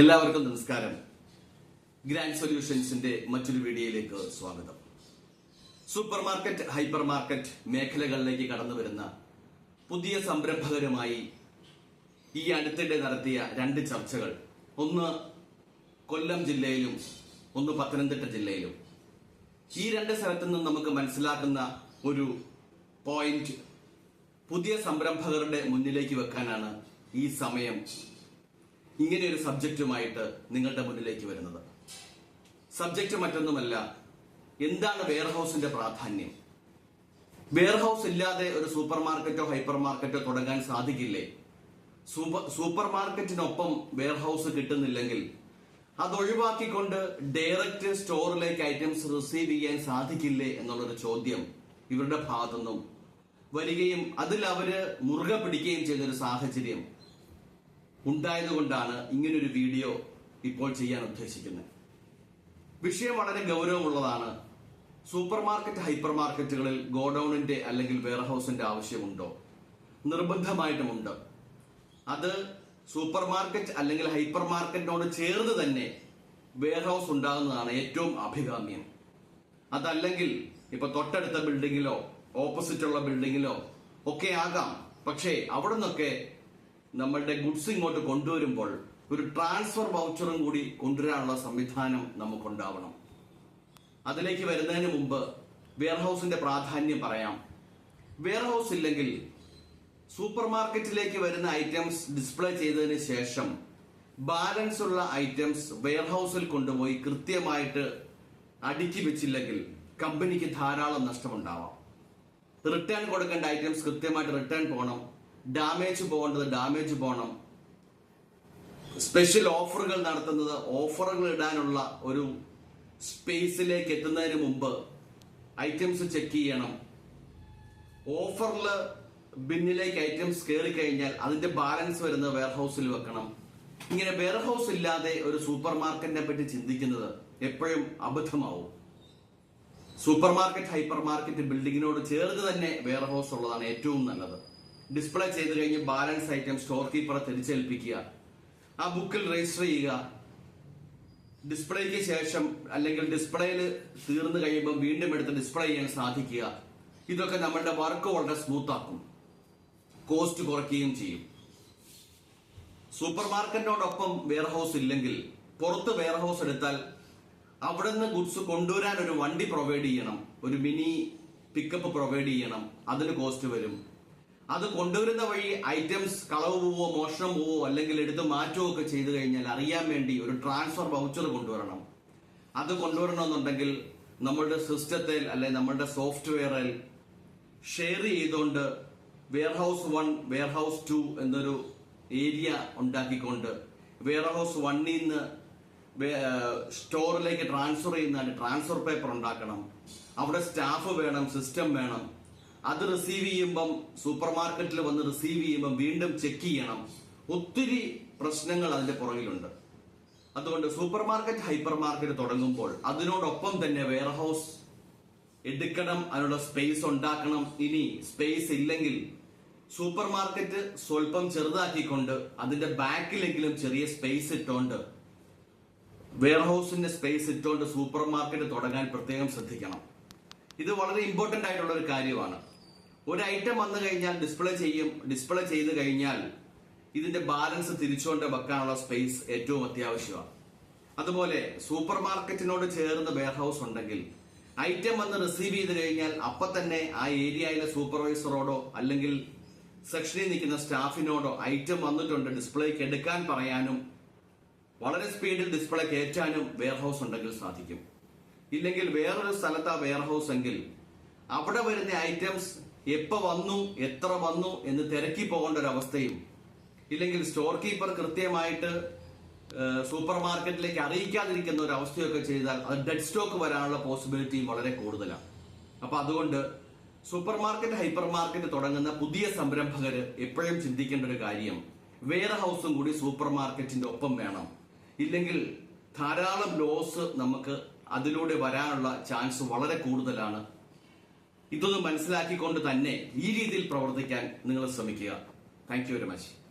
എല്ലാവർക്കും നമസ്കാരം. ഗ്രാൻഡ് സൊല്യൂഷൻസിന്റെ മറ്റൊരു വീഡിയോയിലേക്ക് സ്വാഗതം. സൂപ്പർ മാർക്കറ്റ് ഹൈപ്പർ മാർക്കറ്റ് മേഖലകളിലേക്ക് കടന്നു വരുന്ന പുതിയ സംരംഭകരുമായി ഈ അടുത്തിടെ നടത്തിയ രണ്ട് ചർച്ചകൾ. ഒന്ന് കൊല്ലം ജില്ലയിലും ഒന്ന് പത്തനംതിട്ട ജില്ലയിലും. ഈ രണ്ട് സ്ഥലത്തു നിന്നും നമുക്ക് മനസ്സിലാക്കുന്ന ഒരു പോയിന്റ് പുതിയ സംരംഭകരുടെ മുന്നിലേക്ക് വെക്കാനാണ് ഈ സമയം ഇങ്ങനെ ഒരു സബ്ജക്റ്റുമായിട്ട് നിങ്ങളുടെ മുന്നിലേക്ക് വരുന്നത്. സബ്ജക്റ്റ് മറ്റൊന്നുമല്ല എന്താണ് വെയർഹൌസിന്റെ പ്രാധാന്യം? വെയർഹൌസ് ഇല്ലാതെ ഒരു സൂപ്പർ മാർക്കറ്റോ ഹൈപ്പർ മാർക്കറ്റോ തുടങ്ങാൻ സാധിക്കില്ലേ? സൂപ്പർ സൂപ്പർ മാർക്കറ്റിനൊപ്പം വെയർഹൌസ് കിട്ടുന്നില്ലെങ്കിൽ അത് ഒഴിവാക്കിക്കൊണ്ട് ഡയറക്റ്റ് സ്റ്റോറിലേക്ക് ഐറ്റംസ് റിസീവ് ചെയ്യാൻ സാധിക്കില്ലേ എന്നുള്ളൊരു ചോദ്യം ഇവരുടെ ഭാഗത്തുനിന്നും വരികയും അതിൽ അവർ മുറുകെ പിടിക്കുകയും ചെയ്യുന്ന ഒരു സാഹചര്യം. ഉണ്ടായതുകൊണ്ടാണ് ഇങ്ങനൊരു വീഡിയോ ഇപ്പോൾ ചെയ്യാൻ ഉദ്ദേശിക്കുന്നത്. വിഷയം വളരെ ഗൗരവമുള്ളതാണ്. സൂപ്പർ മാർക്കറ്റ് ഹൈപ്പർ മാർക്കറ്റുകളിൽ ഗോഡൌണിന്റെ അല്ലെങ്കിൽ വെയർഹൌസിന്റെ ആവശ്യമുണ്ടോ? നിർബന്ധമായിട്ടുമുണ്ട്. അത് സൂപ്പർ മാർക്കറ്റ് അല്ലെങ്കിൽ ഹൈപ്പർ മാർക്കറ്റിനോട് ചേർന്ന് തന്നെ വെയർഹൌസ് ഉണ്ടാകുന്നതാണ് ഏറ്റവും അഭികാമ്യം. അതല്ലെങ്കിൽ ഇപ്പൊ തൊട്ടടുത്ത ബിൽഡിങ്ങിലോ ഓപ്പോസിറ്റ് ഉള്ള ബിൽഡിങ്ങിലോ ഒക്കെ ആകാം. പക്ഷേ അവിടെ നിന്നൊക്കെ നമ്മളുടെ ഗുഡ്സ് ഇങ്ങോട്ട് കൊണ്ടുവരുമ്പോൾ ഒരു ട്രാൻസ്ഫർ വൗച്ചറും കൂടി കൊണ്ടുവരാനുള്ള സംവിധാനം നമുക്കുണ്ടാവണം. അതിലേക്ക് വരുന്നതിന് മുമ്പ് വെയർഹൌസിന്റെ പ്രാധാന്യം പറയാം. വെയർഹൌസ് ഇല്ലെങ്കിൽ സൂപ്പർ മാർക്കറ്റിലേക്ക് വരുന്ന ഐറ്റംസ് ഡിസ്പ്ലേ ചെയ്തതിന് ശേഷം ബാലൻസ് ഉള്ള ഐറ്റംസ് വെയർഹൌസിൽ കൊണ്ടുപോയി കൃത്യമായിട്ട് അടുക്കി വെച്ചില്ലെങ്കിൽ കമ്പനിക്ക് ധാരാളം നഷ്ടമുണ്ടാവാം. റിട്ടേൺ കൊടുക്കേണ്ട ഐറ്റംസ് കൃത്യമായിട്ട് റിട്ടേൺ പോകണം. ഡാമേജ് പോകേണ്ടത് ഡാമേജ് പോകണം. സ്പെഷ്യൽ ഓഫറുകൾ നടത്തുന്നത് ഓഫറുകൾ ഇടാനുള്ള ഒരു സ്പേസിലേക്ക് എത്തുന്നതിന് മുമ്പ് ഐറ്റംസ് ചെക്ക് ചെയ്യണം. ഓഫറിൽ ബിന്നിലേക്ക് ഐറ്റംസ് കയറി കഴിഞ്ഞാൽ അതിന്റെ ബാലൻസ് വരുന്ന വെയർഹൌസിൽ വെക്കണം. ഇങ്ങനെ വെയർഹൌസ് ഇല്ലാതെ ഒരു സൂപ്പർ മാർക്കറ്റിനെ പറ്റി ചിന്തിക്കുന്നത് എപ്പോഴും അബദ്ധമാവും. സൂപ്പർ മാർക്കറ്റ് ഹൈപ്പർ മാർക്കറ്റ് ബിൽഡിങ്ങിനോട് ചേർന്ന് തന്നെ വെയർഹൌസ് ഉള്ളതാണ് ഏറ്റവും നല്ലത്. ഡിസ്പ്ലേ ചെയ്ത് കഴിഞ്ഞ് ബാലൻസ് ഐറ്റം സ്റ്റോർ കീപ്പറെ തിരിച്ചേൽപ്പിക്കുക. ആ ബുക്കിൽ രജിസ്റ്റർ ചെയ്യുക. ഡിസ്പ്ലേക്ക് ശേഷം അല്ലെങ്കിൽ ഡിസ്പ്ലേയിൽ തീർന്നു കഴിയുമ്പോൾ വീണ്ടും എടുത്ത് ഡിസ്പ്ലേ ചെയ്യാൻ സാധിക്കുക. ഇതൊക്കെ നമ്മളുടെ വർക്ക് വളരെ സ്മൂത്ത് ആക്കും. കോസ്റ്റ് കുറയ്ക്കുകയും ചെയ്യും. സൂപ്പർ മാർക്കറ്റിനോടൊപ്പം വെയർഹൌസ് ഇല്ലെങ്കിൽ പുറത്ത് വെയർഹൌസ് എടുത്താൽ അവിടെ നിന്ന് ഗുഡ്സ് കൊണ്ടുവരാൻ ഒരു വണ്ടി പ്രൊവൈഡ് ചെയ്യണം. ഒരു മിനി പിക്കപ്പ് പ്രൊവൈഡ് ചെയ്യണം. അതിന് കോസ്റ്റ് വരും. അത് കൊണ്ടുവരുന്ന വഴി ഐറ്റംസ് കളവ് പോവോ മോഷണം പോവോ അല്ലെങ്കിൽ എടുത്ത് മാറ്റുമോ ഒക്കെ ചെയ്തു കഴിഞ്ഞാൽ അറിയാൻ വേണ്ടി ഒരു ട്രാൻസ്ഫർ വൗച്ചർ കൊണ്ടുവരണം. അത് കൊണ്ടുവരണമെന്നുണ്ടെങ്കിൽ നമ്മളുടെ സിസ്റ്റത്തിൽ അല്ലെ നമ്മളുടെ സോഫ്റ്റ്വെയറിൽ ഷെയർ ചെയ്തുകൊണ്ട് വെയർഹൌസ് വൺ വെയർഹൌസ് ടു എന്നൊരു ഏരിയ ഉണ്ടാക്കിക്കൊണ്ട് വെയർഹൌസ് വണ്ണിൽ നിന്ന് സ്റ്റോറിലേക്ക് ട്രാൻസ്ഫർ ചെയ്യുന്ന ട്രാൻസ്ഫർ പേപ്പർ ഉണ്ടാക്കണം. അവിടെ സ്റ്റാഫ് വേണം സിസ്റ്റം വേണം. അത് റിസീവ് ചെയ്യുമ്പം സൂപ്പർ മാർക്കറ്റിൽ വന്ന് റിസീവ് ചെയ്യുമ്പം വീണ്ടും ചെക്ക് ചെയ്യണം. ഒത്തിരി പ്രശ്നങ്ങൾ അതിന്റെ പുറകിലുണ്ട്. അതുകൊണ്ട് സൂപ്പർ മാർക്കറ്റ് ഹൈപ്പർ മാർക്കറ്റ് തുടങ്ങുമ്പോൾ അതിനോടൊപ്പം തന്നെ വെയർഹൌസ് എടുക്കണം അതിനുള്ള സ്പേസ് ഉണ്ടാക്കണം. ഇനി സ്പേസ് ഇല്ലെങ്കിൽ സൂപ്പർ മാർക്കറ്റ് സ്വല്പം ചെറുതാക്കിക്കൊണ്ട് അതിന്റെ ബാക്കിലെങ്കിലും ചെറിയ സ്പേസ് ഇട്ടുകൊണ്ട് വെയർഹൌസിന്റെ സ്പേസ് ഇട്ടുകൊണ്ട് സൂപ്പർ മാർക്കറ്റ് തുടങ്ങാൻ പ്രത്യേകം ശ്രദ്ധിക്കണം. ഇത് വളരെ ഇമ്പോർട്ടന്റ് ആയിട്ടുള്ള ഒരു കാര്യമാണ്. ഒരു ഐറ്റം വന്നു കഴിഞ്ഞാൽ ഡിസ്പ്ലേ ചെയ്യും ഡിസ്പ്ലേ ചെയ്ത് കഴിഞ്ഞാൽ ഇതിന്റെ ബാലൻസ് തിരിച്ചുകൊണ്ട് വെക്കാനുള്ള സ്പേസ് ഏറ്റവും അത്യാവശ്യമാണ്. അതുപോലെ സൂപ്പർ മാർക്കറ്റിനോട് ചേർന്ന് വെയർഹൌസ് ഉണ്ടെങ്കിൽ ഐറ്റം വന്ന് റിസീവ് ചെയ്ത് കഴിഞ്ഞാൽ അപ്പൊ തന്നെ ആ ഏരിയയിലെ സൂപ്പർവൈസറോടോ അല്ലെങ്കിൽ സെക്ഷനിൽ നിൽക്കുന്ന സ്റ്റാഫിനോടോ ഐറ്റം വന്നിട്ടുണ്ട് ഡിസ്പ്ലേക്ക് എടുക്കാൻ പറയാനും വളരെ സ്പീഡിൽ ഡിസ്പ്ലേ കയറ്റാനും വെയർഹൌസ് ഉണ്ടെങ്കിൽ സാധിക്കും. ഇല്ലെങ്കിൽ വേറൊരു സ്ഥലത്ത് ആ വെയർ ഹൗസ് എങ്കിൽ അവിടെ വരുന്ന ഐറ്റംസ് എപ്പോ വന്നു എത്ര വന്നു എന്ന് തിരക്കി പോകേണ്ട ഒരു അവസ്ഥയും ഇല്ലെങ്കിൽ സ്റ്റോർ കീപ്പർ കൃത്യമായിട്ട് സൂപ്പർ മാർക്കറ്റിലേക്ക് അറിയിക്കാതിരിക്കുന്ന ഒരു അവസ്ഥയൊക്കെ ചെയ്താൽ അത് ഡെഡ് സ്റ്റോക്ക് വരാനുള്ള പോസിബിലിറ്റിയും വളരെ കൂടുതലാണ്. അപ്പൊ അതുകൊണ്ട് സൂപ്പർ മാർക്കറ്റ് ഹൈപ്പർ മാർക്കറ്റ് തുടങ്ങുന്ന പുതിയ സംരംഭകർ എപ്പോഴും ചിന്തിക്കേണ്ട ഒരു കാര്യം വെയർ ഹൗസും കൂടി സൂപ്പർ മാർക്കറ്റിന്റെ ഒപ്പം വേണം. ഇല്ലെങ്കിൽ ധാരാളം ലോസ് നമുക്ക് അതിലൂടെ വരാനുള്ള ചാൻസ് വളരെ കൂടുതലാണ്. ഇതൊന്ന് മനസ്സിലാക്കിക്കൊണ്ട് തന്നെ ഈ രീതിയിൽ പ്രവർത്തിക്കാൻ നിങ്ങൾ ശ്രമിക്കുക. Thank very much